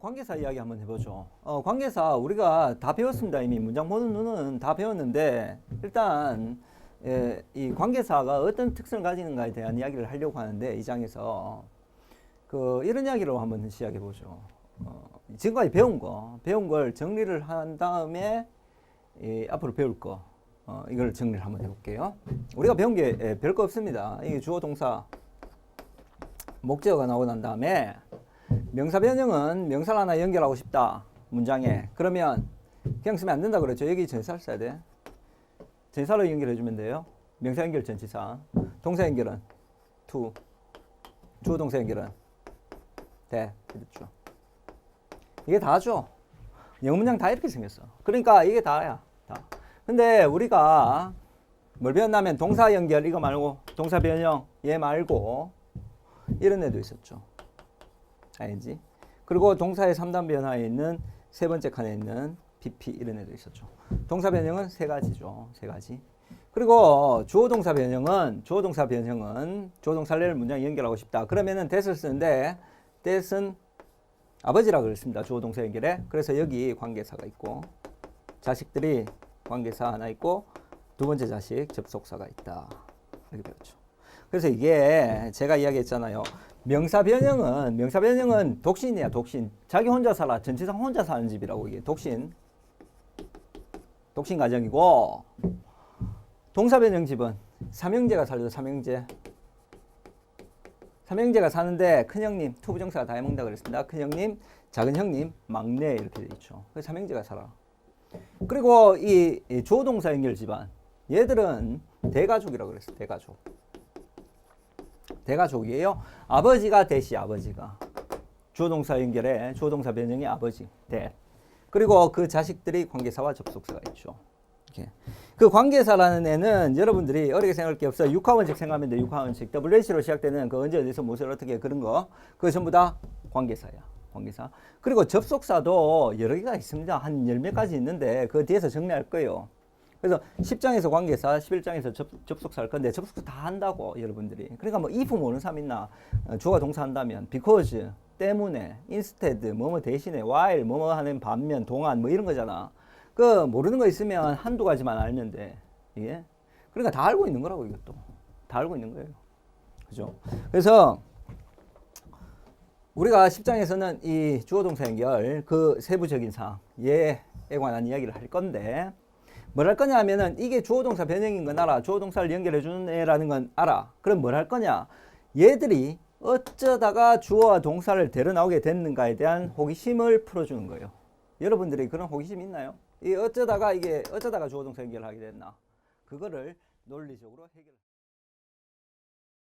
관계사 이야기 한번 해보죠. 어, 관계사 우리가 다 배웠습니다. 이미 문장 보는 눈은 다 배웠는데 일단 예, 이 관계사가 어떤 특성을 가지는가에 대한 이야기를 하려고 하는데 이 장에서 그 이런 이야기로 한번 시작해 보죠. 어, 지금까지 배운 거 배운 걸 정리를 한 다음에 이 앞으로 배울 거 어, 이걸 정리를 한번 해볼게요. 우리가 배운 게 예, 별거 없습니다. 이게 주어 동사 목적어가 나오고 난 다음에 명사 변형은 명사를 하나 연결하고 싶다. 문장에. 그러면 그냥 쓰면 안 된다 그랬죠. 여기 전사를 써야 돼. 전사로 연결해 주면 돼요. 명사 연결 전치사. 동사 연결은 to. 주어 동사 연결은 돼 그렇죠. 이게 다죠. 영어 문장 다 이렇게 생겼어. 그러니까 이게 다야. 다. 근데 우리가 뭘 배웠냐면 동사 연결 이거 말고 동사 변형 얘 말고 이런 애도 있었죠. 알지? 그리고 동사의 3단 변화에 있는 세 번째 칸에 있는 PP 이런 애도 있었죠. 동사 변형은 세 가지죠. 세 가지. 그리고 주어 동사 변형은 주어 동사 변형은 주어 동사를 문장에 연결하고 싶다. 그러면은 that을 쓰는데 that은 아버지라 그랬습니다. 주어 동사 연결에. 그래서 여기 관계사가 있고 자식들이 관계사 하나 있고 두 번째 자식 접속사가 있다. 이렇게 배웠죠. 그래서 이게 제가 이야기했잖아요. 명사 변형은 명사 변형은 독신이야 독신. 자기 혼자 살아 전체상 혼자 사는 집이라고 이게 독신. 독신 가정이고 동사 변형 집은 삼형제가 살죠 삼형제. 삼형제가 사는데 큰 형님 투부정사가 다 해먹는다 그랬습니다. 큰 형님, 작은 형님, 막내 이렇게 돼 있죠. 그래서 삼형제가 살아. 그리고 이, 이 조동사 연결 집안 얘들은 대가족이라고 그랬어요. 대가족. 대가족이에요. 아버지가 대시 아버지가 주어동사 연결에 주어동사 변형이 아버지 대 그리고 그 자식들이 관계사와 접속사가 있죠. 이렇게. 그 관계사라는 애는 여러분들이 어렵게 생각할 게 없어. 육하원칙 생각하면 돼. 육하원칙. WH로 시작되는 그 언제 어디서 무엇을 어떻게 그런 거. 그거 전부 다 관계사야. 관계사. 그리고 접속사도 여러 개가 있습니다. 한 열몇 가지 있는데 그 뒤에서 정리할 거예요. 그래서 10장에서 관계사, 11장에서 접, 접속사 할 건데 접속사 다 한다고 여러분들이. 그러니까 뭐 if 모르는 사람 있나? 어, 주어가 동사 한다면 because 때문에 instead 뭐뭐 대신에 while 뭐뭐 하는 반면 동안 뭐 이런 거잖아. 그 모르는 거 있으면 한두 가지만 알면 돼. 이게. 그러니까 다 알고 있는 거라고 이것도. 다 알고 있는 거예요. 그죠? 그래서 우리가 10장에서는 이 주어 동사 연결 그 세부적인 사항 얘에 관한 이야기를 할 건데 뭘 할 거냐 하면은 이게 주어 동사 변형인 건 알아. 주어 동사를 연결해 주는 애라는 건 알아. 그럼 뭘 할 거냐? 얘들이 어쩌다가 주어와 동사를 데려 나오게 됐는가에 대한 호기심을 풀어 주는 거예요. 여러분들이 그런 호기심 있나요? 이 어쩌다가 이게 어쩌다가 주어 동사 연결을 하게 됐나? 그거를 논리적으로 해결